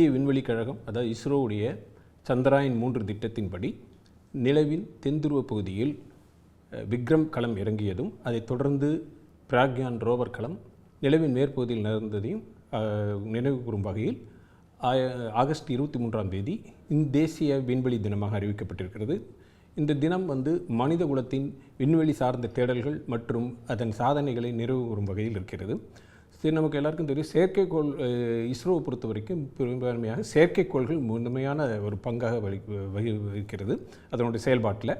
இந்திய விண்வெளி கழகம் அதாவது இஸ்ரோவுடைய சந்திராயன் மூன்று திட்டத்தின்படி நிலவின் தென்துருவ பகுதியில் விக்ரம் களம் இறங்கியதும் அதைத் தொடர்ந்து பிராக்யான் ரோவர் களம் நிலவின் மேற்பகுதியில் நடந்ததையும் அஹ், நினைவு கூறும் வகையில் ஆய- ஆகஸ்ட் இருபத்தி மூன்றாம் தேதி இந்த தேசிய விண்வெளி தினமாக அறிவிக்கப்பட்டிருக்கிறது. இந்த தினம் வந்து மனித குலத்தின் விண்வெளி சார்ந்த தேடல்கள் மற்றும் அதன் சாதனைகளை நிறைவு கூறும் வகையில் இருக்கிறது. சரி நமக்கு எல்லாருக்கும் தெரியும். செயற்கைக்கோள் இஸ்ரோவை பொறுத்த வரைக்கும் பெரும்பான்மையாக செயற்கைக்கோள்கள் முழுமையான ஒரு பங்காக வகி வகி வகிக்கிறது அதனுடைய செயல்பாட்டில்.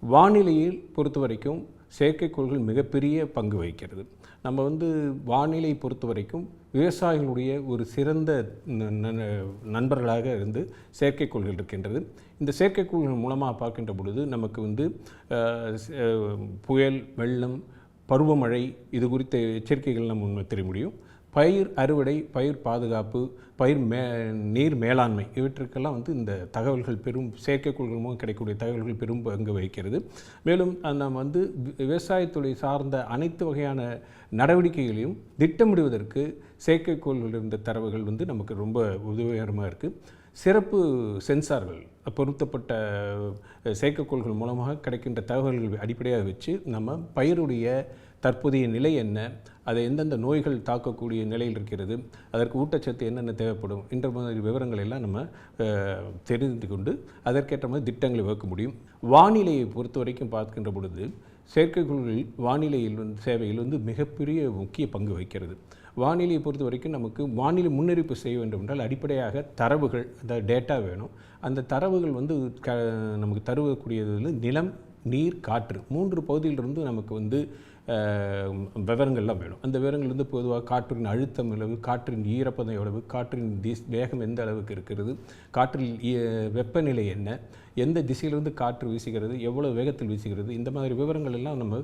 வானிலையில் பொறுத்த வரைக்கும் செயற்கைக்கோள்கள் மிகப்பெரிய பங்கு வகிக்கிறது. நம்ம வந்து வானிலை பொறுத்த வரைக்கும் விவசாயிகளுடைய ஒரு சிறந்த ந- ந- நண்பர்களாக இருந்து செயற்கைக்கோள்கள் இருக்கின்றது. இந்த செயற்கைக்கோள்கள் மூலமாக பார்க்கின்ற பொழுது நமக்கு வந்து புயல் வெள்ளம் பருவமழை இது குறித்த எச்சரிக்கைகள் நம்ம உண்மை தெரிய முடியும். பயிர் அறுவடை பயிர் பாதுகாப்பு பயிர் மே நீர் மேலாண்மை இவற்றுக்கெல்லாம் வந்து இந்த தகவல்கள் பெரும் செயற்கைக்கோள்கள் மூலம் கிடைக்கக்கூடிய தகவல்கள் பெரும் பங்கு வகிக்கிறது. மேலும் நம்ம வந்து வி- விவசாயத்துறை சார்ந்த அனைத்து வகையான நடவடிக்கைகளையும் திட்டமிடுவதற்கு செயற்கைக்கோள்கள் இருந்த தரவுகள் வந்து நமக்கு ரொம்ப உதவிகரமாக இருக்குது சிறப்பு சென்சார்கள் பொருத்தப்பட்ட செயற்கைக்கோள்கள் மூலமாக கிடைக்கின்ற தகவல்கள் அடிப்படையாக வச்சு நம்ம பயிருடைய தற்போதைய நிலை என்ன அதை எந்தெந்த நோய்கள் தாக்கக்கூடிய நிலையில் இருக்கிறது அதற்கு ஊட்டச்சத்து என்னென்ன தேவைப்படும் என்ற மாதிரி விவரங்கள் எல்லாம் நம்ம தெரிந்து கொண்டு அதற்கேற்ற மாதிரி திட்டங்களை வகுக்க முடியும். வானிலையை பொறுத்த வரைக்கும் பார்க்கின்ற பொழுது செயற்கைக்கோள்கள் வானிலையில் வந்து சேவையில் வந்து மிகப்பெரிய முக்கிய பங்கு வகிக்கிறது. வானிலையை பொறுத்த வரைக்கும் நமக்கு வானிலை முன்னறிவிப்பு செய்ய வேண்டும் என்றால் அடிப்படையாக தரவுகள் அதாவது டேட்டா வேணும். அந்த தரவுகள் வந்து க நமக்கு தருவக்கூடியது வந்து நிலம் நீர் காற்று. மூன்று பகுதியிலிருந்து நமக்கு வந்து விவரங்கள்லாம் வேணும். அந்த விவரங்கள் வந்து பொதுவாக காற்றின் அழுத்தம் அளவு காற்றின் ஈரப்பதம் எவ்வளவு காற்றின் வேகம் எந்த அளவுக்கு இருக்கிறது காற்றில் வெப்பநிலை என்ன எந்த திசையிலிருந்து காற்று வீசுகிறது எவ்வளவு வேகத்தில் வீசுகிறது இந்த மாதிரி விவரங்கள் எல்லாம் நம்ம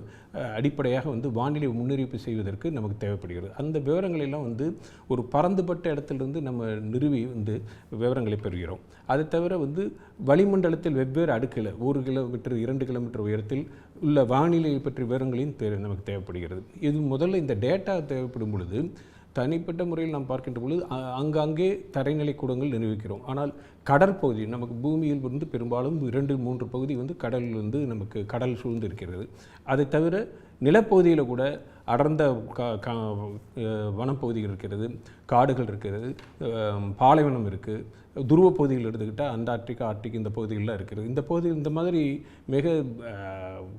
அடிப்படையாக வந்து வானிலை முன்னறிவிப்பு செய்வதற்கு நமக்கு தேவைப்படுகிறது. அந்த விவரங்கள் எல்லாம் வந்து ஒரு பறந்துபட்ட இடத்திலிருந்து நம்ம நிறுவி வந்து விவரங்களை பெறுகிறோம். அதை தவிர வந்து வளிமண்டலத்தில் வெவ்வேறு அடுக்கில் ஒரு கிலோமீட்டர் இரண்டு கிலோமீட்டர் உயரத்தில் உள்ள வானிலை பற்றிய விவரங்களையும் தே நமக்கு தேவைப்படுகிறது. இது முதல்ல இந்த டேட்டா தேவைப்படும் பொழுது தனிப்பட்ட முறையில் நாம் பார்க்கின்ற பொழுது அங்கங்கே தரைநிலை கூடங்கள் நிரூபிக்கிறோம் ஆனால் கடற்பகுதி நமக்கு பூமியில் இருந்து பெரும்பாலும் இரண்டு மூன்று பகுதி வந்து கடல் வந்து நமக்கு கடல் சூழ்ந்து இருக்கிறது அதை தவிர நிலப்பகுதியில் கூட அடர்ந்த கா கா வனப்பகுதிகள் இருக்கிறது காடுகள் இருக்கிறது பாலைவனம் இருக்குது துருவ பகுதிகள் எடுத்துக்கிட்டால் அண்டார்டிகா ஆர்டிக் இந்த பகுதிகளெலாம் இருக்கிறது இந்த பகுதி இந்த மாதிரி மிக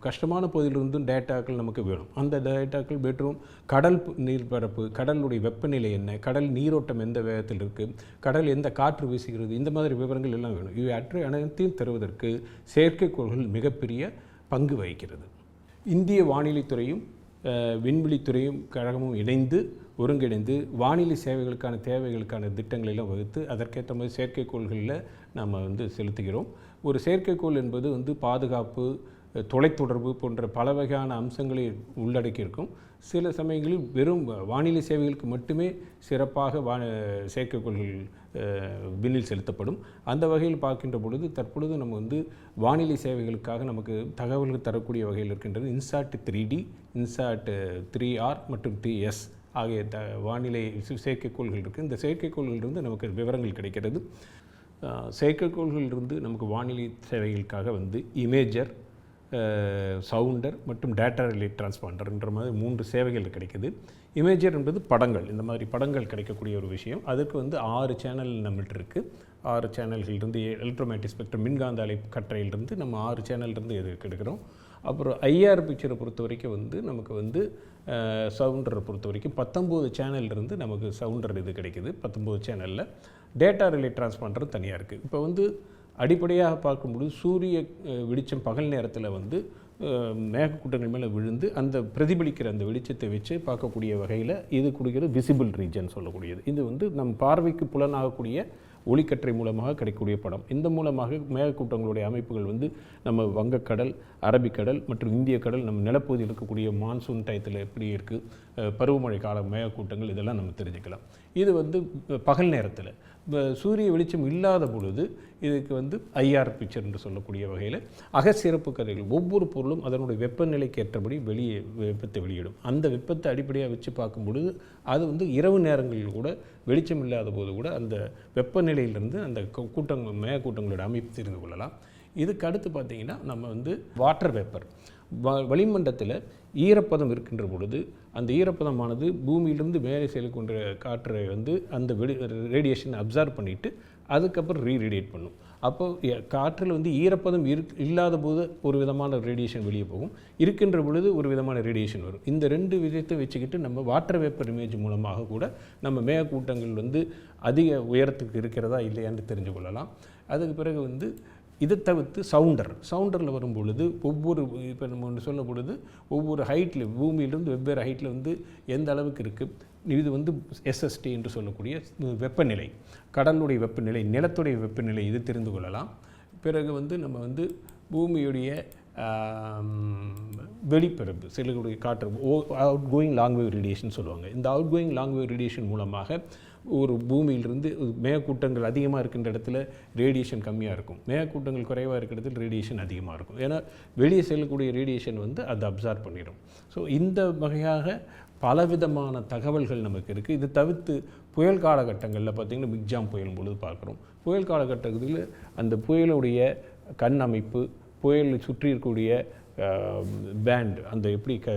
கஷ்டமான பகுதியிலிருந்தும் டேட்டாக்கள் நமக்கு வேணும். அந்த டேட்டாக்கள் வெற்றும் கடல் நீர்பரப்பு கடலுடைய வெப்பநிலை என்ன கடல் நீரோட்டம் எந்த வேகத்தில் இருக்குது கடல் எந்த காற்று வீசுகிறது இந்த மாதிரி விவரங்கள் எல்லாம் வேணும். இவை அற்ற அனைத்தையும் தருவதற்கு செயற்கைக்கோள்கள் மிகப்பெரிய பங்கு வகிக்கிறது. இந்திய வானிலைத்துறையும் விண்வெளித்துறையும் கழகமும் இணைந்து ஒருங்கிணைந்து வானிலை சேவைகளுக்கான தேவைகளுக்கான திட்டங்களை எல்லாம் வகுத்து அதற்கேற்ற மாதிரி செயற்கைக்கோள்களில் நாம் வந்து செலுத்துகிறோம். ஒரு செயற்கைக்கோள் என்பது வந்து பாதுகாப்பு தொலைத்தொடர்பு போன்ற பல வகையான அம்சங்களை உள்ளடக்கியிருக்கும். சில சமயங்களில் வெறும் வானிலை சேவைகளுக்கு மட்டுமே சிறப்பாக வா செயற்கைக்கோள்கள் விண்ணில் செலுத்தப்படும். அந்த வகையில் பார்க்கின்ற பொழுது தற்பொழுது நம்ம வந்து வானிலை சேவைகளுக்காக நமக்கு தகவல்கள் தரக்கூடிய வகையில் இருக்கின்றது. INSAT three D INSAT three R மற்றும் த்ரீ எஸ். ஆகிய த வானிலை செயற்கைக்கோள்கள் இருக்குது இந்த செயற்கைக்கோள்களிலிருந்து நமக்கு விவரங்கள் கிடைக்கிறது. செயற்கைக்கோள்களிலிருந்து நமக்கு வானிலை சேவைகளுக்காக வந்து இமேஜர் சவுண்டர் மற்றும் டேட்டா ரிலே டிரான்ஸ்பாண்டர்ன்ற மாதிரி மூன்று சேவைகள் கிடைக்குது. இமேஜர் என்பது படங்கள். இந்த மாதிரி படங்கள் கிடைக்கக்கூடிய ஒரு விஷயம். அதுக்கு வந்து ஆறு சேனல் நம்மள்ட்ட இருக்குது ஆறு சேனல்களிலிருந்து எலக்ட்ரோமேட்டிக் ஸ்பெக்ட்ரம் மின்காந்த அலை கற்றையிலிருந்து நம்ம ஆறு சேனல்லேருந்து எது எடுக்கிறோம்? அப்புறம் ஐஆர் பிக்சரை பொறுத்த வரைக்கும் வந்து நமக்கு வந்து சவுண்டரை பொறுத்த வரைக்கும் பத்தொம்போது சேனல்லேருந்து நமக்கு சவுண்டர் இது கிடைக்குது. பத்தொம்போது சேனலில் டேட்டா ரிலே டிரான்ஸ்பாண்டர் தனியாக இருக்குது இப்போ வந்து அடிப்படையாக பார்க்கும்பொழுது சூரிய வெளிச்சம் பகல் நேரத்தில் வந்து மேகக்கூட்டங்கள் மேலே விழுந்து அந்த பிரதிபலிக்கிற அந்த வெளிச்சத்தை வச்சு பார்க்கக்கூடிய வகையில் இது கொடுக்கிறது விசிபிள் ரீஜன் சொல்லக்கூடியது. இது வந்து நம் பார்வைக்கு புலனாகக்கூடிய ஒளிக்கற்றை மூலமாக கிடைக்கக்கூடிய படம். இந்த மூலமாக மேகக்கூட்டங்களுடைய அமைப்புகள் வந்து நம்ம வங்கக்கடல் அரபிக்கடல் மற்றும் இந்திய கடல் நம்ம நிலப்பகுதியில் இருக்கக்கூடிய மான்சூன் டயத்தில் எப்படி இருக்குது பருவமழை கால மேகக்கூட்டங்கள் இதெல்லாம் நம்ம தெரிஞ்சுக்கலாம். இது வந்து பகல் நேரத்தில். சூரிய வெளிச்சம் இல்லாத பொழுது இதுக்கு வந்து ஐஆர் பிக்சர் என்று சொல்லக்கூடிய வகையில் அகச்சிறப்பு கதைகள் ஒவ்வொரு பொருளும் அதனுடைய வெப்பநிலைக்கு ஏற்றபடி வெளியே வெப்பத்தை வெளியிடும். அந்த வெப்பத்தை அடிப்படையாக வச்சு பார்க்கும் பொழுது அது வந்து இரவு நேரங்களில் கூட வெளிச்சம் இல்லாத போது கூட அந்த வெப்பநிலையிலிருந்து அந்த கூட்டங்கள் மேக கூட்டங்களோட அமைப்பு தெரிந்து கொள்ளலாம். இதுக்கு அடுத்து பார்த்திங்கன்னா நம்ம வந்து வாட்டர் பேப்பர் வ வளிமண்டலத்தில் ஈரப்பதம் இருக்கின்ற பொழுது அந்த ஈரப்பதமானது பூமியிலிருந்து மேலே செல்லக்கூடிய காற்றை வந்து அந்த வெளி ரேடியேஷன் அப்சர்வ் பண்ணிவிட்டு அதுக்கப்புறம் ரீரேடியேட் பண்ணும். அப்போது காற்றில் வந்து ஈரப்பதம் இருக் இல்லாத போது ஒரு விதமான ரேடியேஷன் வெளியே போகும். இருக்கின்ற பொழுது ஒரு விதமான ரேடியேஷன் வரும். இந்த ரெண்டு விதத்தை வச்சுக்கிட்டு நம்ம வாட்டர் வேப்பர் இமேஜ் மூலமாக கூட நம்ம மேகக்கூட்டங்கள் வந்து அதிக உயரத்துக்கு இருக்கிறதா இல்லையான்னு தெரிஞ்சு கொள்ளலாம். அதுக்கு பிறகு வந்து இதை தவிர்த்து சவுண்டர். சவுண்டரில் வரும் பொழுது ஒவ்வொரு இப்போ நம்ம ஒன்று சொல்லும் பொழுது ஒவ்வொரு ஹைட்டில் பூமியிலிருந்து வெவ்வேறு ஹைட்டில் வந்து எந்த அளவுக்கு இருக்குது இது வந்து எஸ்எஸ்டி என்று சொல்லக்கூடிய வெப்பநிலை. கடலுடைய வெப்பநிலை நிலத்துடைய வெப்பநிலை இது தெரிந்து கொள்ளலாம். பிறகு வந்து நம்ம வந்து பூமியுடைய வெளிப்பரப்பு செல்லக்கூடிய காற்று அவுட் கோயிங் லாங்வேவ் ரேடியேஷன் சொல்லுவாங்க. இந்த அவுட் கோயிங் லாங்வேவ் ரேடியேஷன் மூலமாக ஒரு பூமியிலிருந்து மேகக்கூட்டங்கள் அதிகமாக இருக்கின்ற இடத்துல ரேடியேஷன் கம்மியாக இருக்கும். மேகக்கூட்டங்கள் குறைவாக இருக்கிற இடத்துல ரேடியேஷன் அதிகமாக இருக்கும். ஏன்னா வெளியே செல்லக்கூடிய ரேடியேஷன் வந்து அதை அப்சார்ப் பண்ணிடும். ஸோ இந்த வகையாக பலவிதமான தகவல்கள் நமக்கு இருக்குது இது தவிர்த்து புயல் காலகட்டங்களில் பார்த்திங்கன்னா மிக்ஜாம் புயல் பொழுது பார்க்குறோம். புயல் காலகட்டத்தில் அந்த புயலுடைய கண் அமைப்பு புயலை சுற்றி இருக்கக்கூடிய பேண்ட் அந்த எப்படி க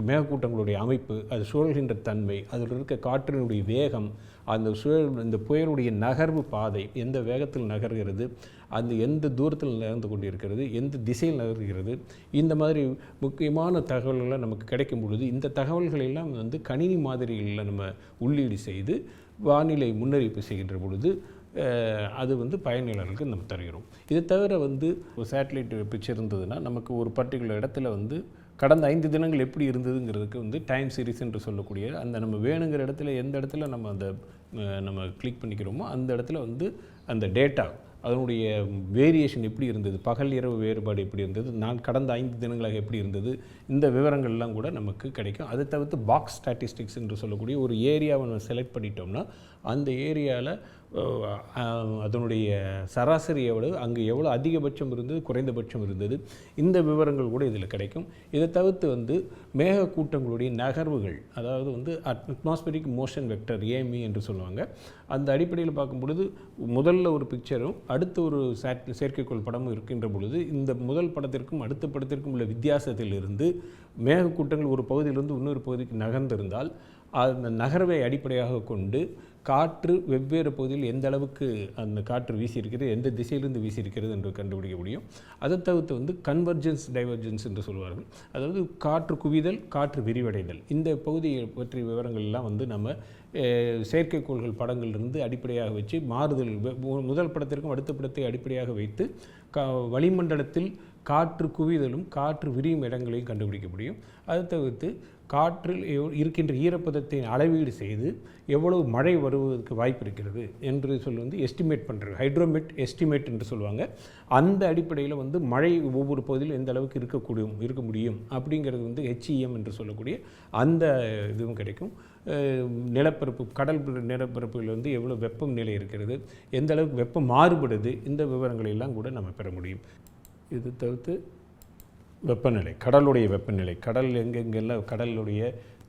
மேகக்கூட்டங்களுடைய அமைப்பு அது சுழல்கின்ற தன்மை அதில் இருக்க காற்றினுடைய வேகம் அந்த சுழல் இந்த புயலுடைய நகர்வு பாதை எந்த வேகத்தில் நகர்கிறது அந்த எந்த தூரத்தில் நகர்ந்து கொண்டிருக்கிறது எந்த திசையில் நகர்கிறது இந்த மாதிரி முக்கியமான தகவல்களை நமக்கு கிடைக்கும் பொழுது இந்த தகவல்கள் எல்லாம் வந்து கணினி மாதிரிகளில் நம்ம உள்ளீடு செய்து வானிலை முன்னறிவிப்பு செய்கின்ற பொழுது அது வந்து பயனாளர்களுக்கு நம்ம தருகிறோம். இதை தவிர வந்து ஒரு சேட்டலைட் பிக்சர் இருந்ததுன்னா நமக்கு ஒரு பர்டிகுலர் இடத்துல வந்து கடந்த ஐந்து தினங்கள் எப்படி இருந்ததுங்கிறதுக்கு வந்து டைம் சீரிஸ் என்று சொல்லக்கூடிய அந்த நம்ம வேணுங்கிற இடத்துல எந்த இடத்துல நம்ம அந்த நம்ம கிளிக் பண்ணிக்கிறோமோ அந்த இடத்துல வந்து அந்த டேட்டா அதனுடைய வேரியேஷன் எப்படி இருந்தது பகல் இரவு வேறுபாடு எப்படி இருந்தது நான் கடந்த ஐந்து தினங்களாக எப்படி இருந்தது இந்த விவரங்கள்லாம் கூட நமக்கு கிடைக்கும். அதை தவிர்த்து பாக்ஸ் ஸ்டாட்டிஸ்டிக்ஸ் என்று சொல்லக்கூடிய ஒரு ஏரியாவை நம்ம செலக்ட் பண்ணிட்டோம்னா அந்த ஏரியாவில் அதனுடைய சராசரி எவ்வளவு? அங்கு எவ்வளோ அதிகபட்சம் இருந்தது? குறைந்தபட்சம் இருந்தது? இந்த விவரங்கள் கூட இதில் கிடைக்கும். இதை தவிர்த்து வந்து மேகக்கூட்டங்களுடைய நகர்வுகள் அதாவது வந்து அட்மாஸ்பரிக் மோஷன் வெக்டர் ஏமி என்று சொல்லுவாங்க. அந்த அடிப்படையில் பார்க்கும் பொழுது முதல்ல ஒரு பிக்சரும் அடுத்த ஒரு சேட் செயற்கைக்கோள் படமும் இருக்கின்ற பொழுது இந்த முதல் படத்திற்கும் அடுத்த படத்திற்கும் உள்ள வித்தியாசத்திலிருந்து மேகக்கூட்டங்கள் ஒரு பகுதியிலிருந்து இன்னொரு பகுதிக்கு நகர்ந்திருந்தால் அந்த நகர்வை அடிப்படையாக கொண்டு காற்று வெவ்வேறு பகுதியில் எந்த அளவுக்கு அந்த காற்று வீசியிருக்கிறது எந்த திசையிலிருந்து வீசியிருக்கிறது என்று கண்டுபிடிக்க முடியும். அதை தவிர்த்து வந்து கன்வர்ஜென்ஸ் டைவர்ஜென்ஸ் என்று சொல்வார்கள். அதாவது காற்று குவிதல் காற்று விரிவடைதல். இந்த பகுதியை பற்றிய விவரங்கள் எல்லாம் வந்து நம்ம செயற்கைக்கோள்கள் படங்களிலிருந்து அடிப்படையாக வச்சு மாறுதல் முதல் படத்திற்கும் அடுத்த படத்தை அடிப்படையாக வைத்து கா வளிமண்டலத்தில் காற்று குவிதலும் காற்று விரியும் இடங்களையும் கண்டுபிடிக்க முடியும். அதை தவிர்த்து காற்றில் இருக்கின்ற ஈரப்பதத்தை அளவீடு செய்து எவ்வளவு மழை வருவதற்கு வாய்ப்பு இருக்கிறது என்று சொல்லி வந்து எஸ்டிமேட் பண்ணுறது ஹைட்ரோமெட் எஸ்டிமேட் என்று சொல்லுவாங்க. அந்த அடிப்படையில் வந்து மழை ஒவ்வொரு பகுதியிலும் எந்த அளவுக்கு இருக்கக்கூடும் இருக்க முடியும் அப்படிங்கிறது வந்து ஹெச்இஎம் என்று சொல்லக்கூடிய அந்த இதுவும் கிடைக்கும். நிலப்பரப்பு கடல் நிலப்பரப்புகள் நிலப்பரப்பில் வந்து எவ்வளோ வெப்பம் நிலை இருக்கிறது எந்த அளவுக்கு வெப்பம் மாறுபடுது இந்த விவரங்களை எல்லாம் கூட நம்ம பெற முடியும். இது தவிர்த்து வெப்பநிலை கடலுடைய வெப்பநிலை கடல் எங்கெங்கெல்லாம் கடலுடைய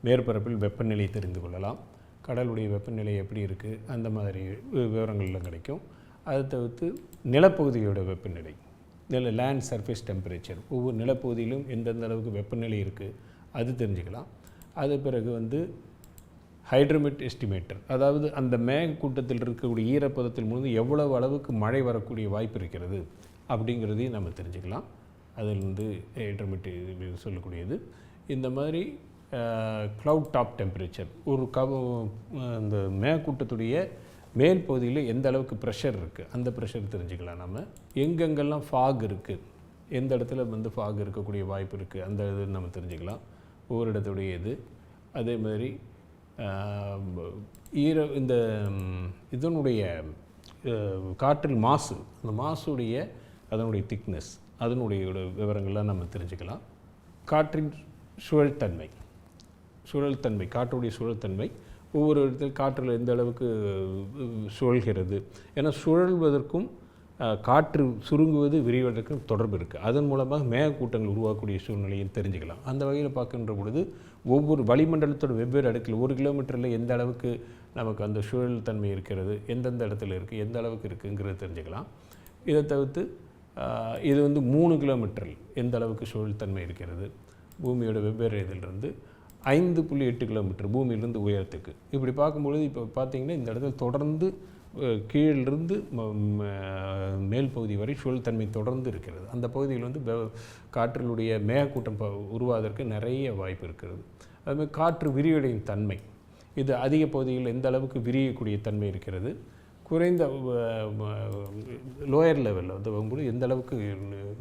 மேற்பரப்பில் வெப்பநிலை தெரிந்து கொள்ளலாம். கடலுடைய வெப்பநிலை எப்படி இருக்குது அந்த மாதிரி விவரங்கள்லாம் கிடைக்கும். அதை தவிர்த்து நிலப்பகுதியோட வெப்பநிலை நில லேண்ட் சர்ஃபேஸ் டெம்பரேச்சர் ஒவ்வொரு நிலப்பகுதியிலும் எந்தெந்த அளவுக்கு வெப்பநிலை இருக்குது அது தெரிஞ்சுக்கலாம். அது பிறகு வந்து ஹைட்ரோமெட் எஸ்டிமேட்டர் அதாவது அந்த மேக கூட்டத்தில் இருக்கக்கூடிய ஈரப்பதத்தில் முழுந்து எவ்வளவு அளவுக்கு மழை வரக்கூடிய வாய்ப்பு இருக்கிறது அப்படிங்கிறதையும் நம்ம தெரிஞ்சுக்கலாம். அதில் வந்து சொல்லக்கூடியது. இந்த மாதிரி க்ளவுட் டாப் டெம்பரேச்சர் ஒரு கவ அந்த மேக்கூட்டத்துடைய மேல் பகுதியில் எந்த அளவுக்கு ப்ரெஷர் இருக்குது அந்த ப்ரெஷர் தெரிஞ்சுக்கலாம் நம்ம எங்கெங்கெல்லாம் ஃபாக் இருக்குது எந்த இடத்துல வந்து ஃபாக் இருக்கக்கூடிய வாய்ப்பு இருக்குது அந்த இது நம்ம தெரிஞ்சுக்கலாம். ஒவ்வொரு இடத்துடைய இது. அதே மாதிரி ஈர இந்த இதனுடைய காற்றில் மாசு அந்த மாசுடைய அதனுடைய திக்னஸ் அதனுடைய விவரங்கள்லாம் நம்ம தெரிஞ்சுக்கலாம். காற்றின் சுழல்தன்மை. சுழல்தன்மை காற்றுடைய சுழல்தன்மை. ஒவ்வொரு இடத்தில் காற்றில் எந்த அளவுக்கு சுழல்கிறது. ஏன்னா சுழல்வதற்கும் காற்று சுருங்குவது விரிவதற்கும் தொடர்பு இருக்குது அதன் மூலமாக மேகக்கூட்டங்கள் உருவாக்கக்கூடிய சூழ்நிலையை தெரிஞ்சுக்கலாம். அந்த வகையில் பார்க்கின்ற பொழுது ஒவ்வொரு வளிமண்டலத்தோட வெவ்வேறு அடுக்கில் ஒரு கிலோமீட்டரில் எந்த அளவுக்கு நமக்கு அந்த சூழல் தன்மை இருக்கிறது எந்தெந்த இடத்துல இருக்குது எந்த அளவுக்கு இருக்குங்கிறது தெரிஞ்சுக்கலாம். இதை தவிர்த்து இது வந்து மூணு கிலோமீட்டரில் எந்த அளவுக்கு சூழல் தன்மை இருக்கிறது? பூமியோட வெவ்வேறு இதிலிருந்து ஐந்து புள்ளி எட்டு கிலோமீட்டர் பூமியிலிருந்து உயரத்துக்கு. இப்படி பார்க்கும்பொழுது இப்போ பார்த்தீங்கன்னா இந்த இடத்துல தொடர்ந்து கீழிருந்து ம- மேல் பகுதி வரை சூழல் தன்மை தொடர்ந்து இருக்கிறது. அந்த பகுதியில் வந்து வெ- காற்றினுடைய மேகக்கூட்டம் ப- உருவாவதற்கு நிறைய வாய்ப்பு இருக்கிறது. அதுமாதிரி காற்று விரிவடையும் தன்மை. இது அதிக பகுதியில் எந்த அளவுக்கு விரியக்கூடிய தன்மை இருக்கிறது? குறைந்த லோயர் லெவலில் வந்து வரும்போது எந்த அளவுக்கு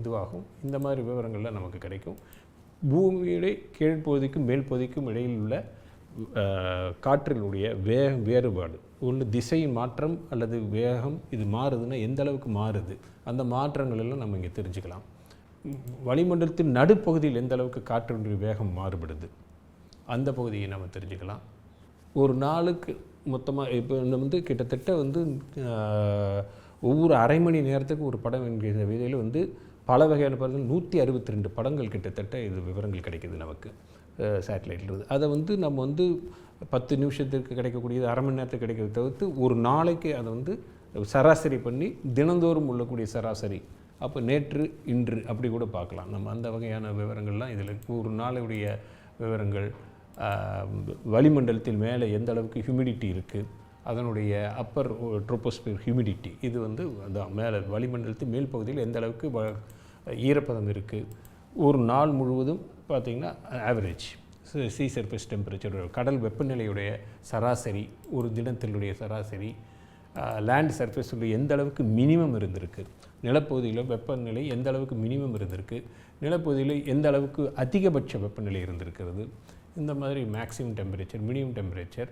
இதுவாகும்? இந்த மாதிரி விவரங்கள்லாம் நமக்கு கிடைக்கும். பூமியுடைய கீழ்ப்பகுதிக்கும் மேல் பகுதிக்கும் இடையில் உள்ள காற்றினுடைய வேகம் வேறுபாடு. ஒன்று திசை மாற்றம் அல்லது வேகம் இது மாறுதுன்னா எந்த அளவுக்கு மாறுது? அந்த மாற்றங்கள் எல்லாம் நம்ம இங்கே தெரிஞ்சுக்கலாம். வளிமண்டலத்தின் நடுப்பகுதியில் எந்த அளவுக்கு காற்றினுடைய வேகம் மாறுபடுது? அந்த பகுதியை நம்ம தெரிஞ்சுக்கலாம். ஒரு நாளுக்கு மொத்தமாக இப்போ வந்து கிட்டத்தட்ட வந்து ஒவ்வொரு அரை மணி நேரத்துக்கு ஒரு படம் என்கிற விதையில் வந்து பல வகையான படங்கள் நூற்றி அறுபத்தி ரெண்டு படங்கள் கிட்டத்தட்ட இது விவரங்கள் கிடைக்கிது நமக்கு சேட்டலைட்லேருந்து அதை வந்து நம்ம வந்து பத்து நிமிஷத்துக்கு கிடைக்கக்கூடியது அரை மணி நேரத்துக்கு கிடைக்கிறத தவிர்த்து ஒரு நாளைக்கு அதை வந்து சராசரி பண்ணி தினந்தோறும் உள்ளக்கூடிய சராசரி. அப்போ நேற்று இன்று அப்படி கூட பார்க்கலாம். நம்ம அந்த வகையான விவரங்கள்லாம் இதில் ஒரு நாளுடைய விவரங்கள் வளிமண்டலத்தில் மேலே எந்த அளவுக்கு ஹியூமிடிட்டி இருக்குது அதனுடைய அப்பர் ட்ரோபோஸ்பியர் ஹியூமிடிட்டி இது வந்து அதான் மேலே வளிமண்டலத்தின் மேல் பகுதியில் எந்த அளவுக்கு வ- ஈரப்பதம் இருக்குது ஒரு நாள் முழுவதும் பார்த்திங்கன்னா ஆவரேஜ் சி சர்ஃபேஸ் டெம்பரேச்சர் கடல் வெப்பநிலையுடைய சராசரி ஒரு தினத்தினுடைய சராசரி லேண்ட் சர்ஃபேஸுடைய எந்த அளவுக்கு மினிமம் இருந்திருக்கு நிலப்பகுதியில் வெப்பநிலை எந்த அளவுக்கு மினிமம் இருந்திருக்கு நிலப்பகுதியில் எந்த அளவுக்கு அதிகபட்ச வெப்பநிலை இருந்திருக்கிறது இந்த மாதிரி மேக்ஸிமம் டெம்பரேச்சர் மினிமம் டெம்பரேச்சர்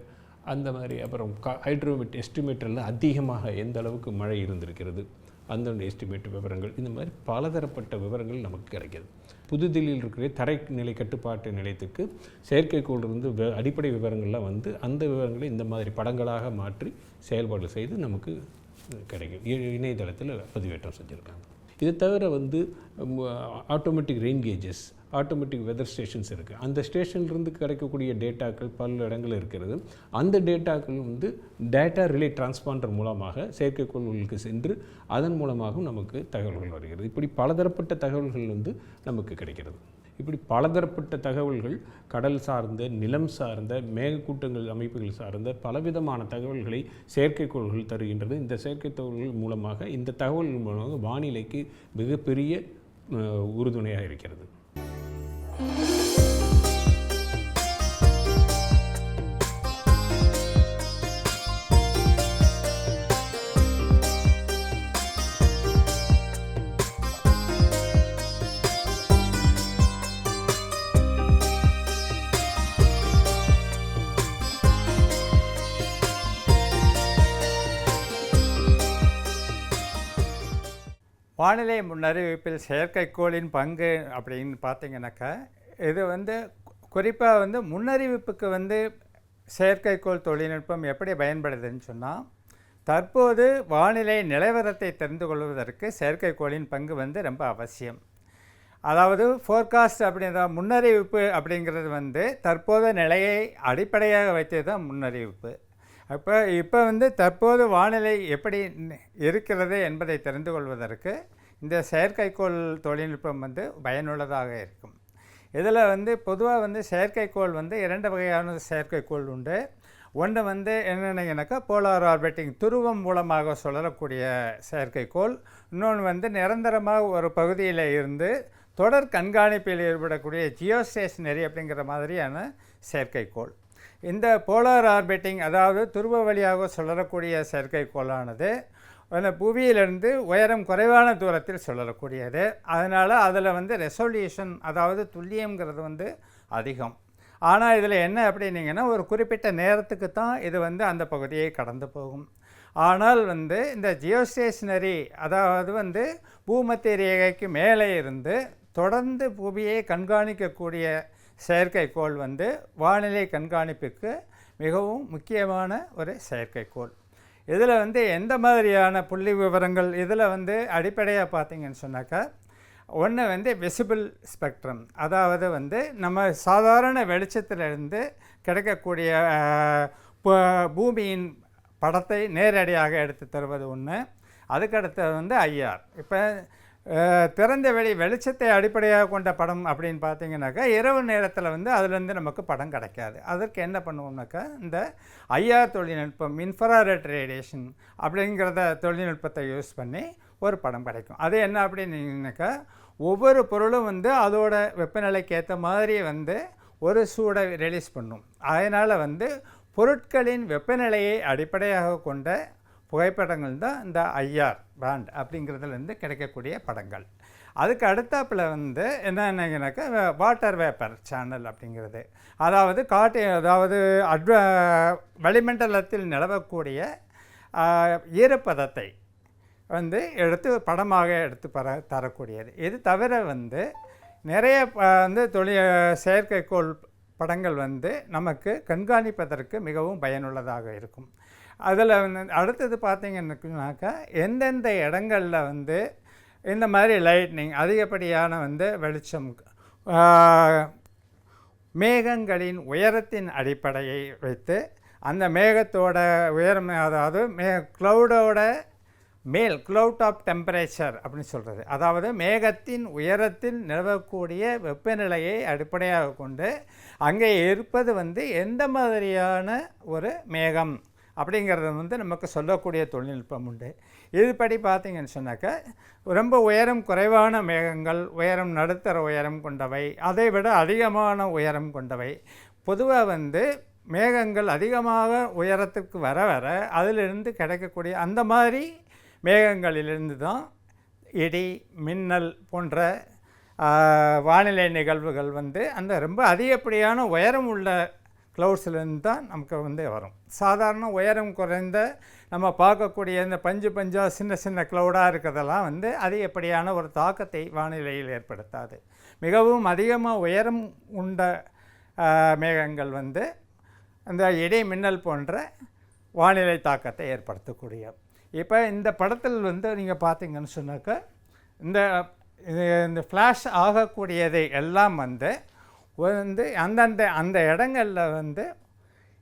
அந்த மாதிரி அப்புறம் கா ஹைட்ரோமீட் எஸ்டிமேட்டரில் அதிகமாக எந்த அளவுக்கு மழை இருந்திருக்கிறது? அந்த எஸ்டிமேட் விவரங்கள் இந்த மாதிரி பலதரப்பட்ட விவரங்கள் நமக்கு கிடைக்கிது புதுதில்லியில் இருக்கிற தரைநிலை கட்டுப்பாட்டு நிலையத்துக்கு செயற்கைக்கோள் இருந்து அடிப்படை விவரங்கள்லாம் வந்து அந்த விவரங்களை இந்த மாதிரி படங்களாக மாற்றி செயல்பாடு செய்து நமக்கு கிடைக்கும். இ- இணையதளத்தில் பதிவேற்றம் செஞ்சுருக்காங்க. இது தவிர வந்து automatic rain gauges automatic weather stations இருக்குது அந்த ஸ்டேஷன்லேருந்து கிடைக்கக்கூடிய டேட்டாக்கள் பல இடங்கள் இருக்கிறது. அந்த டேட்டாக்கள் வந்து டேட்டா ரிலே டிரான்ஸ்பாண்டர் மூலமாக செயற்கைக்கோள்களுக்கு சென்று அதன் மூலமாகவும் நமக்கு தகவல்கள் வருகிறது. இப்படி பலதரப்பட்ட தகவல்கள் வந்து நமக்கு கிடைக்கிறது. இப்படி பலதரப்பட்ட தகவல்கள் கடல் சார்ந்த நிலம் சார்ந்த மேகக்கூட்டங்கள் அமைப்புகள் சார்ந்த பலவிதமான தகவல்களை செயற்கைக்கோள்கள் தருகின்றது. இந்த செயற்கைக்கோள்கள் மூலமாக இந்த தகவல்கள் மூலமாக வானிலைக்கு மிகப்பெரிய உறுதுணையாக இருக்கிறது. 嗯 வானிலை முன்னறிவிப்பில் செயற்கைக்கோளின் பங்கு அப்படின்னு பார்த்தீங்கன்னாக்கா இது வந்து குறிப்பாக வந்து முன்னறிவிப்புக்கு வந்து செயற்கைக்கோள் தொழில்நுட்பம் எப்படி பயன்படுதுன்னு சொன்னால் தற்போது வானிலை நிலவரத்தை தெரிந்து கொள்வதற்கு செயற்கைக்கோளின் பங்கு வந்து ரொம்ப அவசியம். அதாவது ஃபோர்காஸ்ட் அப்படின்ற முன்னறிவிப்பு அப்படிங்கிறது வந்து தற்போது நிலையை அடிப்படையாக வைத்தது தான் முன்னறிவிப்பு. அப்போ இப்போ வந்து தற்போது வானிலை எப்படி இருக்கிறது என்பதை தெரிந்து கொள்வதற்கு இந்த செயற்கைக்கோள் தொழில்நுட்பம் வந்து பயனுள்ளதாக இருக்கும். இதில் வந்து பொதுவாக வந்து செயற்கைக்கோள் வந்து இரண்டு வகையான செயற்கைக்கோள் உண்டு. ஒன்று வந்து என்னென்னங்கனாக்கா போலார் ஆர்பிட்டிங் துருவம் மூலமாக சுழலக்கூடிய செயற்கைக்கோள். இன்னொன்று வந்து நிரந்தரமாக ஒரு பகுதியில் இருந்து தொடர் கண்காணிப்பில் ஏற்படக்கூடிய ஜியோஸ்டேஷனரி அப்படிங்கிற மாதிரியான செயற்கைக்கோள். இந்த போலார் ஆர்பிட்டிங் அதாவது துருவ வழியாக சுழலக்கூடிய செயற்கைக்கோளானது. அந்த புவியிலிருந்து உயரம் குறைவான தூரத்தில் சுழலக்கூடியது. அதனால் அதில் வந்து ரெசொல்யூஷன் அதாவது துல்லியம்ங்கிறது வந்து அதிகம். ஆனால் இதில் என்ன அப்படின்னீங்கன்னா ஒரு குறிப்பிட்ட நேரத்துக்கு தான் இது வந்து அந்த பகுதியை கடந்து போகும். ஆனால் வந்து இந்த ஜியோஸ்டேஷனரி அதாவது வந்து பூமத்திய ரேகைக்கு மேலே இருந்து தொடர்ந்து புவியை கண்காணிக்கக்கூடிய செயற்கைக்கோள் வந்து வானிலை கண்காணிப்புக்கு மிகவும் முக்கியமான ஒரு செயற்கைக்கோள். இதில் வந்து எந்த மாதிரியான புள்ளி விவரங்கள் இதில் வந்து அடிப்படையாக பார்த்தீங்கன்னு சொன்னாக்கா ஒன்று வந்து விசிபிள் ஸ்பெக்ட்ரம் அதாவது வந்து நம்ம சாதாரண வெளிச்சத்திலிருந்து கிடைக்கக்கூடிய பூமியின் படத்தை நேரடியாக எடுத்து தருவது ஒன்று. அதுக்கடுத்தது வந்து ஐஆர் இப்போ திறந்த வெளி வெளிச்சத்தை அடிப்படையாக கொண்ட படம் அப்படின்னு பார்த்தீங்கன்னாக்கா இரவு நேரத்தில் வந்து அதுலேருந்து நமக்கு படம் கிடைக்காது. அதற்கு என்ன பண்ணுவோம்னாக்கா இந்த ஐஆர் தொழில்நுட்பம் இன்ஃப்ராரெட் ரேடியேஷன் அப்படிங்கிறத தொழில்நுட்பத்தை யூஸ் பண்ணி ஒரு படம் கிடைக்கும். அது என்ன அப்படின்னீங்கன்னாக்கா ஒவ்வொரு பொருளும் வந்து அதோட வெப்பநிலைக்கு ஏற்ற மாதிரி வந்து ஒரு சூடை ரிலீஸ் பண்ணும். அதனால் வந்து பொருட்களின் வெப்பநிலையை அடிப்படையாக கொண்ட புகைப்படங்கள் தான் இந்த ஐஆர் பேண்ட் அப்படிங்கிறதுலேருந்து கிடைக்கக்கூடிய படங்கள். அதுக்கு அடுத்தாப்பில் வந்து என்னங்கனாக்கா வாட்டர் வேப்பர் சேனல் அப்படிங்கிறது. அதாவது காட்டு அதாவது அட்வ வளிமண்டலத்தில் நிலவக்கூடிய ஈரப்பதத்தை வந்து எடுத்து படமாக எடுத்து பர தரக்கூடியது. இது தவிர வந்து நிறைய வந்து தொழில் செயற்கைக்கோள் படங்கள் வந்து நமக்கு கண்காணிப்பதற்கு மிகவும் பயனுள்ளதாக இருக்கும். அதில் வந்து அடுத்தது பார்த்தீங்கன்னாக்கா எந்தெந்த இடங்களில் வந்து இந்த மாதிரி லைட்னிங் அதிகப்படியான வந்து வெளிச்சம் மேகங்களின் உயரத்தின் அடிப்படையை வைத்து அந்த மேகத்தோட உயரம் அதாவது மே க்ளவுடோட மேல் க்ளவுட் ஆஃப் டெம்பரேச்சர் அப்படின்னு சொல்கிறது அதாவது மேகத்தின் உயரத்தில் நிலவக்கூடிய வெப்பநிலையை அடிப்படையாக கொண்டு அங்கே இருப்பது வந்து எந்த மாதிரியான ஒரு மேகம்? அப்படிங்கிறது வந்து நமக்கு சொல்லக்கூடிய தொழில்நுட்பம் உண்டு. இதுபடி பார்த்தீங்கன்னு சொன்னாக்கா ரொம்ப உயரம் குறைவான மேகங்கள் உயரம் நடுத்தர உயரம் கொண்டவை அதை விட அதிகமான உயரம் கொண்டவை. பொதுவாக வந்து மேகங்கள் அதிகமாக உயரத்துக்கு வர வர அதிலிருந்து கிடைக்கக்கூடிய அந்த மாதிரி மேகங்களிலிருந்து தான் இடி மின்னல் போன்ற வானிலை நிகழ்வுகள் வந்து அந்த ரொம்ப அதிகப்படியான உயரம் உள்ள க்ளவுட்ஸ்லேருந்து தான் நமக்கு வந்து வரும். சாதாரண உயரம் குறைந்த நம்ம பார்க்கக்கூடிய இந்த பஞ்சு பஞ்சாக சின்ன சின்ன க்ளவுடாக இருக்கிறதெல்லாம் வந்து அதிகப்படியான ஒரு தாக்கத்தை வானிலையில் ஏற்படுத்தாது. மிகவும் அதிகமாக உயரம் உண்ட மேகங்கள் வந்து அந்த இடை மின்னல் போன்ற வானிலை தாக்கத்தை ஏற்படுத்தக்கூடிய. இப்போ இந்த படத்தில் வந்து நீங்கள் பார்த்தீங்கன்னு சொன்னாக்கா இந்த இது இந்த ஃப்ளாஷ் ஆகக்கூடியதை எல்லாம் வந்து வந்து அந்தந்த அந்த இடங்களில் வந்து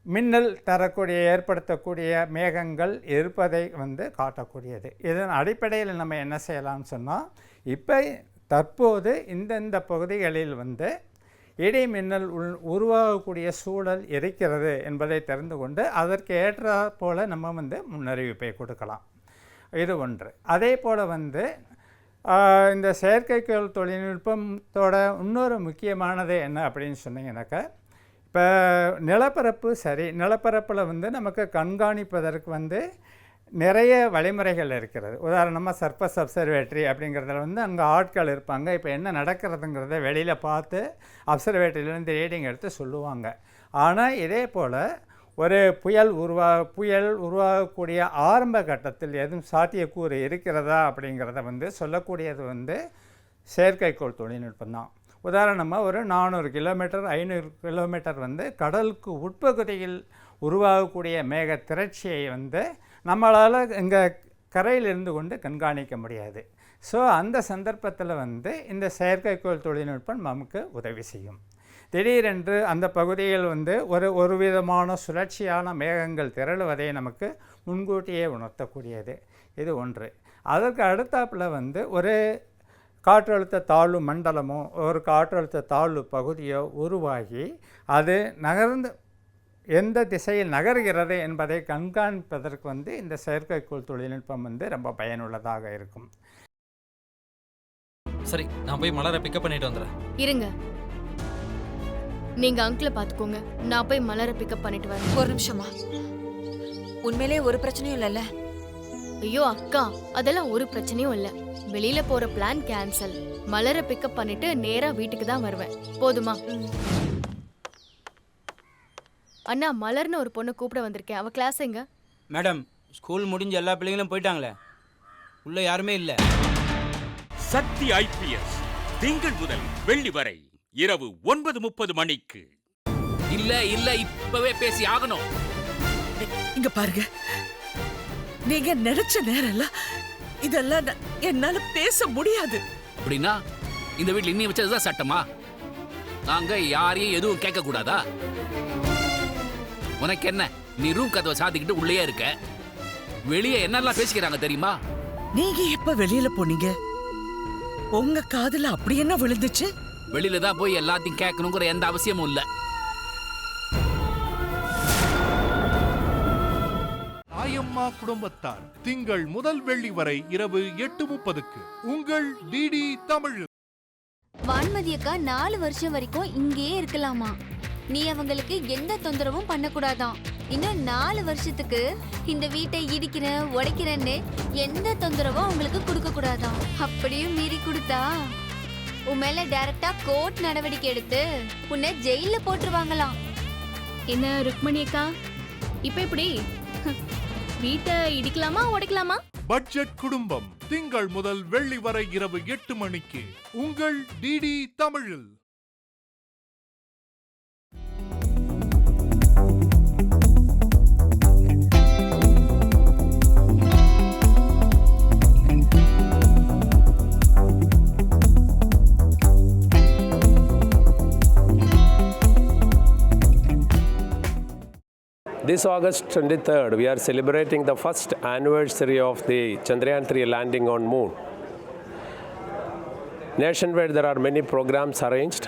மின்னல் தரக்கூடிய ஏற்படுத்தக்கூடிய மேகங்கள் இருப்பதை வந்து காட்டக்கூடியது. இதன் அடிப்படையில் நம்ம என்ன செய்யலாம்னு சொன்னால் இப்போ தற்போது இந்தந்த பகுதிகளில் வந்து இடி மின்னல் உள் உருவாகக்கூடிய சூழல் இருக்கிறது என்பதை தெரிந்து கொண்டு அதற்கு ஏற்ற போல் நம்ம வந்து முன்னறிவிப்பை கொடுக்கலாம். இது ஒன்று. அதே போல் வந்து இந்த செயற்கைக்கோள் தொழில்நுட்பத்தோட இன்னொரு முக்கியமானது என்ன அப்படின்னு சொன்னீங்கன்னாக்கா இப்போ நிலப்பரப்பு சரி நிலப்பரப்பில் வந்து நமக்கு கண்காணிப்பதற்கு வந்து நிறைய வழிமுறைகள் இருக்கிறது. உதாரணமாக சர்பஸ் அப்சர்வேட்டரி அப்படிங்கிறதுல வந்து அங்கே ஆட்கள் இருப்பாங்க. இப்போ என்ன நடக்கிறதுங்கிறத வெளியில் பார்த்து அப்சர்வேட்டரியிலேருந்து ரீடிங் எடுத்து சொல்லுவாங்க. ஆனால் இதே போல் ஒரு புயல் உருவா புயல் உருவாகக்கூடிய ஆரம்ப கட்டத்தில் எதுவும் சாத்தியக்கூறு இருக்கிறதா அப்படிங்கிறத வந்து சொல்லக்கூடியது வந்து செயற்கைக்கோள் தொழில்நுட்பம் தான். உதாரணமாக ஒரு நானூறு கிலோமீட்டர் ஐநூறு கிலோமீட்டர் வந்து கடலுக்கு உட்பகுதியில் உருவாகக்கூடிய மேக திரட்சியை வந்து நம்மளால் இங்கே கரையில் இருந்து கொண்டு கண்காணிக்க முடியாது. ஸோ அந்த சந்தர்ப்பத்தில் வந்து இந்த செயற்கைக்கோள் தொழில்நுட்பம் நமக்கு உதவி செய்யும். திடீரென்று அந்த பகுதியில் வந்து ஒரு ஒரு விதமான சுழற்சியான மேகங்கள் திரளுவதை நமக்கு முன்கூட்டியே உணர்த்தக்கூடியது. இது ஒன்று. அதற்கு அடுத்தாப்புல வந்து ஒரு காற்றழுத்த தாழ்வு மண்டலமோ ஒரு காற்றழுத்த தாழ்வு பகுதியோ உருவாகி அது நகர்ந்து எந்த திசையில் நகர்கிறது என்பதை கண்காணிப்பதற்கு வந்து இந்த செயற்கைக்கோள் தொழில்நுட்பம் வந்து ரொம்ப பயனுள்ளதாக இருக்கும். சரி நான் போய் மலரை பிக்கப் பண்ணிட்டு வந்துடுறேன் இருங்க. நீங்க அங்கிள பாத்துக்கோங்க. நான் போய் மலரை பிக்கப் பண்ணிட்டு வரேன். ஒரு நிமிஷமா உண்மையிலே ஒரு பிரச்சனையும் இல்லைல்ல? ஐயோ அக்கா அதெல்லாம் ஒரு பிரச்சனையும் இல்ல. வெளியில போற பிளான் கேன்சல் மலரை பிக்கப் பண்ணிட்டு நேரா வீட்டுக்கு தான் வருவேன். போதுமா. அண்ணா மலர்னு ஒரு பொண்ணு கூப்பிட வந்திருக்கேன். அவ கிளாஸ் எங்க? மேடம் ஸ்கூல் முடிஞ்ச எல்லா பிள்ளைங்களும் போயிட்டாங்களே. உள்ள யாருமே இல்லை. சக்தி ஐபிஎஸ் திங்கள் முதல் வெள்ளி வரை. இரவு ஒன்பது முப்பது மணிக்கு. இல்ல இல்ல இப்பவே பேசி ஆகணும். இங்க பாருங்க. நீங்க நினைச்ச நேரம்லாம் இதெல்லாம் என்னால பேச முடியாது. அப்படின்னா இந்த வீட்ல இன்னி வச்சதுதான் சட்டமா? நாங்க யாரையும் எதுவும் கேட்க கூடாதா உனக்கு என்ன நீ ரூம் கதவை சாத்திக்கிட்டு உள்ளே இருக்க. வெளியே என்னெல்லாம் பேசிக்கிறாங்க தெரியுமா? நீங்க எப்ப வெளியில போனீங்க? உங்க காதுல அப்படி என்ன விழுந்துச்சு? வெளியில தான் போய் எல்லாத்தையும் கேட்கணுங்கிற எந்த அவசியமும் இல்ல. தாயம்மா குடும்பத்தார் திங்கள் முதல் வெள்ளி வரை இரவு எட்டு முப்பதுக்கு. உங்கள் டிடி தமிழ். வான்மதி அக்கா நாலு வருஷம் வரைக்கும் இங்கேயே இருக்கலாமா? நீ அவங்களுக்கு எந்த தொந்தரவும் பண்ணக்கூடாதாம் இன்னும் நாலு வருஷத்துக்கு இந்த வீட்டை இடிக்கிறேன் உடைக்கிறேன்னு எந்த தொந்தரவும் அவங்களுக்கு கொடுக்க கூடாதாம் அப்படியும் மீறி கொடுத்தா? உன் மேல டைரக்டா கோர்ட் நடவடிக்கை எடுத்து உன்னை ஜெயில போட்டுருவாங்களாம். என்ன ருக்மணி அக்கா? இப்ப எப்படி? வீட்டை இடிக்கலாமா உடைக்கலாமா? பட்ஜெட் குடும்பம் திங்கள் முதல் வெள்ளி வரை இரவு எட்டு மணிக்கு உங்கள் டிடி தமிழில். This August 23rd, we are celebrating the first anniversary of the Chandrayaan 3 landing on moon. Nationwide, there are many programs arranged,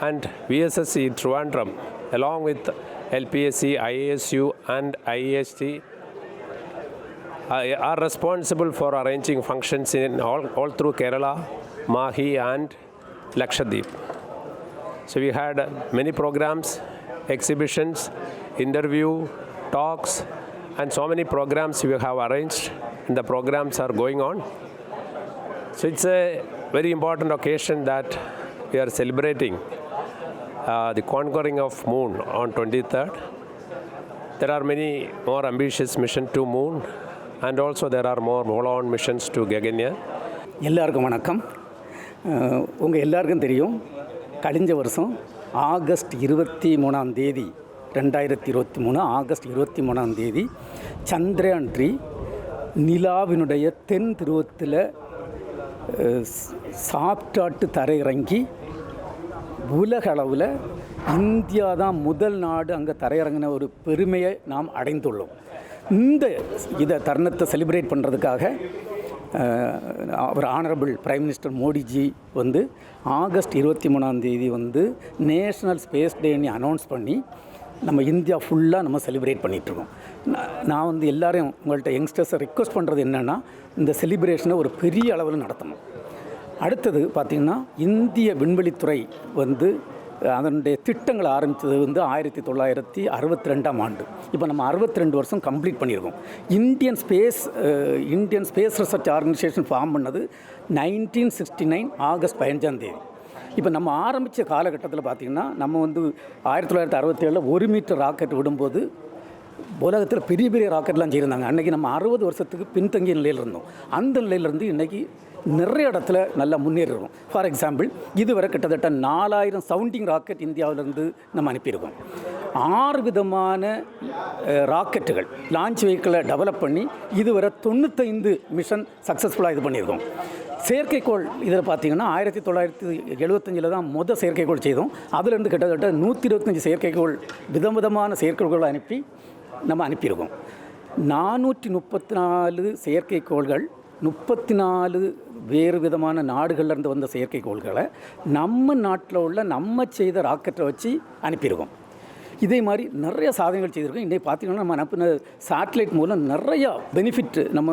and VSSC Trivandrum, along with LPSC, IASU, and IAST, uh, are responsible for arranging functions in all, all through Kerala, Mahi, and Lakshadweep. So we had many programs, exhibitions, interview, talks, and so many programs we have arranged, and the programs are going on. So it's a very important occasion that we are celebrating uh, the conquering of moon on 23rd. There are many more ambitious missions to moon, and also there are more follow-on missions to Gaganyaan. எல்லாருக்கும் வணக்கம் உங்கள் எல்லாருக்கும் தெரியும் கழிஞ்ச வருஷம் August இருபத்தி மூணாம் தேதி ரெண்டாயிரத்தி இருபத்தி மூணு ஆகஸ்ட் இருபத்தி மூணாம் தேதி சந்திரயான் த்ரீ நிலாவினுடைய தென் துருவத்தில் சாப்டாட்டு தரையிறங்கி உலக அளவில் இந்தியா தான் முதல் நாடு அங்கே தரையிறங்கின ஒரு பெருமையை நாம் அடைந்துள்ளோம். இந்த இதை தருணத்தை செலிப்ரேட் பண்ணுறதுக்காக அவர் ஆனரபிள் பிரைம் மினிஸ்டர் மோடிஜி வந்து ஆகஸ்ட் இருபத்தி மூணாம் தேதி வந்து நேஷ்னல் ஸ்பேஸ் டேன்னு அனௌன்ஸ் பண்ணி நம்ம இந்தியா ஃபுல்லாக நம்ம செலிப்ரேட் பண்ணிகிட்ருக்கோம் நான் வந்து எல்லாரையும் உங்கள்கிட்ட யங்ஸ்டர்ஸை ரிக்வஸ்ட் பண்ணுறது என்னென்னா இந்த செலிப்ரேஷனை ஒரு பெரிய அளவில் நடத்தணும். அடுத்தது பார்த்திங்கன்னா இந்திய விண்வெளித்துறை வந்து அதனுடைய திட்டங்களை ஆரம்பித்தது வந்து ஆயிரத்தி தொள்ளாயிரத்தி அறுபத்தி ரெண்டாம் ஆண்டு. இப்போ நம்ம அறுபத்தி ரெண்டு வருஷம் கம்ப்ளீட் பண்ணியிருக்கோம். Indian space Indian space research organisation form பண்ணது நைன்டீன் சிக்ஸ்டி நைன் ஆகஸ்ட் பதினஞ்சாம் தேதி. இப்போ நம்ம ஆரம்பித்த காலகட்டத்தில் பார்த்திங்கன்னா நம்ம வந்து ஆயிரத்தி தொள்ளாயிரத்தி அறுபத்தி ஏழில் ஒரு மீட்டர் ராக்கெட் விடும்போது உலகத்தில் பெரிய பெரிய ராக்கெட்லாம் செய்திருந்தாங்க. அன்றைக்கி நம்ம அறுபது வருஷத்துக்கு பின்தங்கிய நிலையில் இருந்தோம். அந்த நிலையிலேருந்து இன்றைக்கி நிறைய இடத்துல நல்லா முன்னேறிடும் ஃபார் எக்ஸாம்பிள் இதுவரை கிட்டத்தட்ட நாலாயிரம் சவுண்டிங் ராக்கெட் இந்தியாவிலேருந்து நம்ம அனுப்பியிருக்கோம். ஆறு விதமான ராக்கெட்டுகள் லான்ச் வெஹிக்கிளை டெவலப் பண்ணி இதுவரை தொண்ணூத்தைந்து மிஷன் சக்ஸஸ்ஃபுல்லாக இது பண்ணியிருக்கோம். செயற்கைக்கோள் இதில் பார்த்தீங்கன்னா ஆயிரத்தி தொள்ளாயிரத்தி எழுபத்தஞ்சில் தான் மொதல் செயற்கைக்கோள் செய்தோம். அதுலேருந்து கிட்டத்தட்ட நூற்றி இருபத்தஞ்சி செயற்கைக்கோள் விதம் விதமான செயற்கைக்கோள் அனுப்பி நம்ம அனுப்பியிருக்கோம். நானூற்றி முப்பத்தி நாலு செயற்கைக்கோள்கள் முப்பத்தி நாலு வேறு விதமான நாடுகள்லேருந்து வந்த செயற்கைக்கோள்களை நம்ம நாட்டில் உள்ள நம்ம செய்த ராக்கெட்டை வச்சு அனுப்பியிருக்கோம். இதே மாதிரி நிறைய சாதனைகள் செய்திருக்கோம். இன்றைக்கி பார்த்தீங்கன்னா நம்ம அனுப்பின சேட்டலைட் மூலம் நிறையா பெனிஃபிட் நம்ம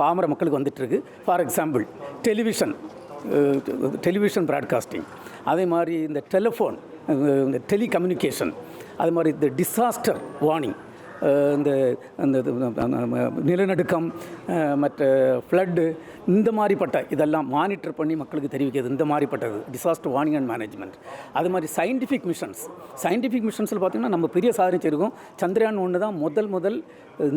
பாமர மக்களுக்கு வந்துட்டுருக்கு. For example television television broadcasting அதே மாதிரி இந்த டெலிஃபோன் இந்த டெலிகம்யூனிகேஷன் அது மாதிரி இந்த டிசாஸ்டர் வார்னிங் இந்த அந்த நிலநடுக்கம் மற்ற ஃப்ளட்டு இந்த மாதிரிப்பட்ட இதெல்லாம் மானிட்டர் பண்ணி மக்களுக்கு தெரிவிக்கிறது இந்த மாதிரிப்பட்டது. டிசாஸ்டர் வார்னிங் அண்ட் மேனேஜ்மெண்ட் அது மாதிரி சயின்டிஃபிக் மிஷன்ஸ் சயின்டிஃபிக் மிஷன்ஸில் பார்த்திங்கன்னா நம்ம பெரிய சாதனை செய்திருக்கோம். சந்திரயான் ஒன்று தான் முதல் முதல்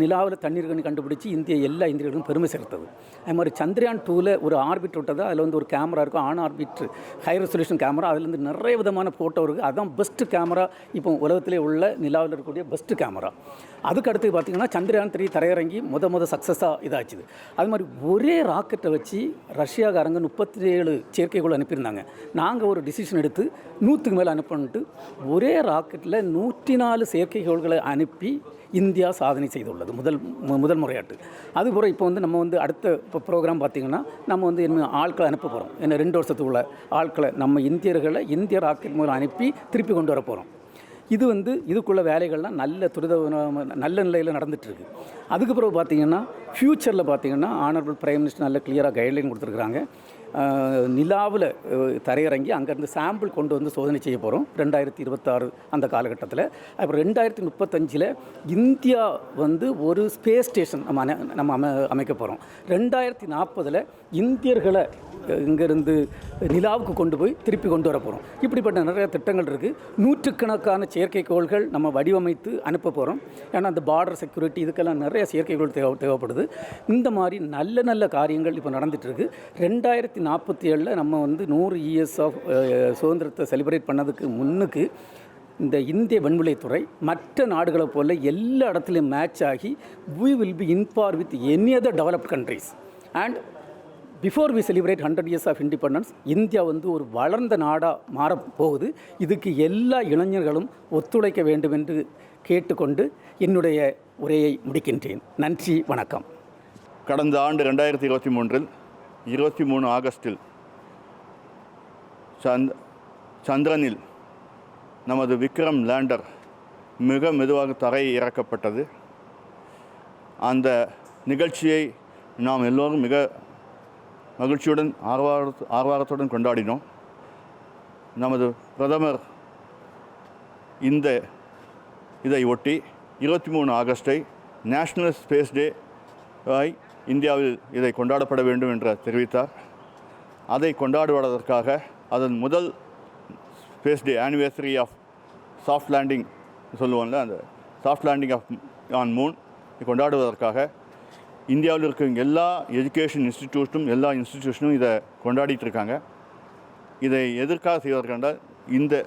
நிலாவில் தண்ணீர் கண்டுபிடிச்சி இந்திய எல்லா இந்தியர்களுக்கும் பெருமை சேர்த்தது. அது மாதிரி சந்திரயான் டூவில் ஒரு ஆர்பிட் விட்டது அதில் வந்து ஒரு கேமரா இருக்கும். On orbit high resolution camera அதுலேருந்து நிறைய விதமான ஃபோட்டோ இருக்குது அதுதான் பெஸ்ட்டு கேமரா இப்போ உலகத்திலே உள்ள நிலாவில் இருக்கக்கூடிய பெஸ்ட்டு கேமரா அதுக்கு அடுத்து பார்த்திங்கன்னா சந்திரயான் த்ரீ தரையிறங்கி முத முத சக்ஸஸாக இதாச்சுது. அது மாதிரி ஒரே ராக்கெட்டை வச்சு ரஷ்யாக்காரங்க முப்பத்தி ஏழு செயற்கைக்குள் அனுப்பியிருந்தாங்க. நாங்கள் ஒரு டிசிஷன் எடுத்து நூற்றுக்கு மேலே அனுப்பணுன்ட்டு ஒரே ராக்கெட்டில் நூற்றி நாலு செயற்கைக்கோள்களை அனுப்பி இந்தியா சாதனை செய்துள்ளது. முதல் மு- முதல் முறையாட்டு. அதுபோல் இப்போ வந்து நம்ம வந்து அடுத்த இப்போ ப்ரோக்ராம் பார்த்திங்கன்னா நம்ம வந்து என்ன ஆட்களை அனுப்ப போகிறோம் என்ன ரெண்டு வருஷத்துக்குள்ள ஆட்களை நம்ம இந்தியர்களை இந்திய ராக்கெட் மூலம் அனுப்பி திருப்பி கொண்டு வர போகிறோம் இது வந்து இதுக்குள்ள வேலைகள்லாம் நல்ல துரித நல்ல நிலையில் நடந்துகிட்ருக்கு அதுக்கு பிறகு பார்த்தீங்கன்னா ஃப்யூச்சரில் பார்த்தீங்கன்னா ஆனரபிள் பிரைம் மினிஸ்டர் நல்ல கிளியராக கைட்லைன் கொடுத்துருக்குறாங்க. நிலாவில் தரையிறங்கி அங்கேருந்து சாம்பிள் கொண்டு வந்து சோதனை செய்ய போகிறோம் ரெண்டாயிரத்தி இருபத்தாறு அந்த காலகட்டத்தில். அப்புறம் ரெண்டாயிரத்தி முப்பத்தஞ்சில் இந்தியா வந்து ஒரு ஸ்பேஸ் ஸ்டேஷன் நம்ம அன- நம்ம அமை அமைக்க போகிறோம் ரெண்டாயிரத்தி நாற்பதில் இந்தியர்களை இங்கேருந்து நிலாவுக்கு கொண்டு போய் திருப்பி கொண்டு வர போகிறோம் இப்படிப்பட்ட நிறைய திட்டங்கள் இருக்குது நூற்றுக்கணக்கான செயற்கைக்கோள்கள் நம்ம வடிவமைத்து அனுப்ப போகிறோம் ஏன்னா அந்த பார்டர் செக்யூரிட்டி இதுக்கெல்லாம் நிறைய செயற்கைக்கோள் தேவை தேவைப்படுது. இந்த மாதிரி நல்ல நல்ல காரியங்கள் இப்போ நடந்துகிட்ருக்கு ரெண்டாயிரத்தி நாற்பத்தி ஏழில் நம்ம வந்து நூறு இயர்ஸ் ஆஃப் சுதந்திரத்தை செலிப்ரேட் பண்ணதுக்கு முன்னுக்கு இந்த இந்திய விண்வெளித்துறை மற்ற நாடுகளை போல எல்லா இடத்துலையும் மேட்ச் ஆகி we will be in par with any other developed countries and before we celebrate hundred years of independence India வந்து ஒரு வளர்ந்த நாடாக மாறப்போகுது இதுக்கு எல்லா இளைஞர்களும் ஒத்துழைக்க வேண்டும் என்று கேட்டுக்கொண்டு என்னுடைய உரையை முடிக்கின்றேன். நன்றி வணக்கம். கடந்த ஆண்டு ரெண்டாயிரத்தி இருபத்தி மூன்றில் இருபத்தி மூணு ஆகஸ்டில் சந்த் சந்திரனில் நமது விக்ரம் லேண்டர் மிக மெதுவாக தரை இறக்கப்பட்டது. அந்த நிகழ்ச்சியை நாம் எல்லோரும் மிக மகிழ்ச்சியுடன் ஆர்வார ஆர்வாரத்துடன் கொண்டாடினோம். நமது பிரதமர் இந்த இதை ஒட்டி இருபத்தி மூணு ஆகஸ்டை நேஷ்னல் ஸ்பேஸ் டே ஆய் இந்தியாவில் இதை கொண்டாடப்பட வேண்டும் என்று தெரிவித்தார். அதை கொண்டாடுவதற்காக அதன் முதல் space day anniversary of soft landing சொல்லுவோம்ல அந்த soft landing of on moon கொண்டாடுவதற்காக இந்தியாவில் இருக்கும் எல்லா எஜுகேஷன் இன்ஸ்டிடியூஷனும் எல்லா இன்ஸ்டிடியூஷனும் இதை கொண்டாடிட்டு இருக்காங்க. இதை எதற்காக செய்வார்கள் இந்த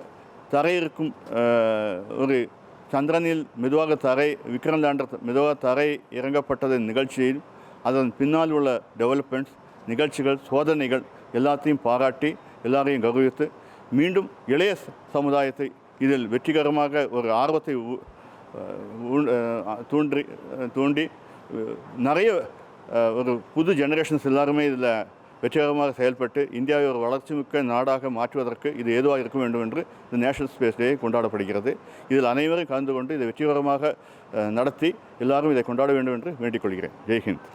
தரையிருக்கும் இருக்கும் ஒரு சந்திரனில் மெதுவாக தரை விக்ரம் லேண்டர் மெதுவாக தரை இறங்கப்பட்டதன் நிகழ்ச்சியில் அதன் பின்னால் உள்ள டெவலப்மெண்ட்ஸ் நிகழ்ச்சிகள் சோதனைகள் எல்லாத்தையும் பாராட்டி எல்லாரையும் கௌரவித்து மீண்டும் இளைய சமுதாயத்தை இதில் வெற்றிகரமாக ஒரு ஆர்வத்தை தூண்டி தூண்டி நிறைய ஒரு புது ஜெனரேஷன்ஸ் எல்லாருமே இதில் வெற்றிகரமாக செயல்பட்டு இந்தியாவை ஒரு வளர்ச்சிமிக்க நாடாக மாற்றுவதற்கு இது ஏதுவாக இருக்க வேண்டும் என்று இந்த நேஷனல் ஸ்பேஸ் டே கொண்டாடப்படுகிறது. இதில் அனைவரும் கலந்து கொண்டு இதை வெற்றிகரமாக நடத்தி எல்லாரும் இதை கொண்டாட வேண்டும் என்று வேண்டிக் கொள்கிறேன். ஜெய்ஹிந்த்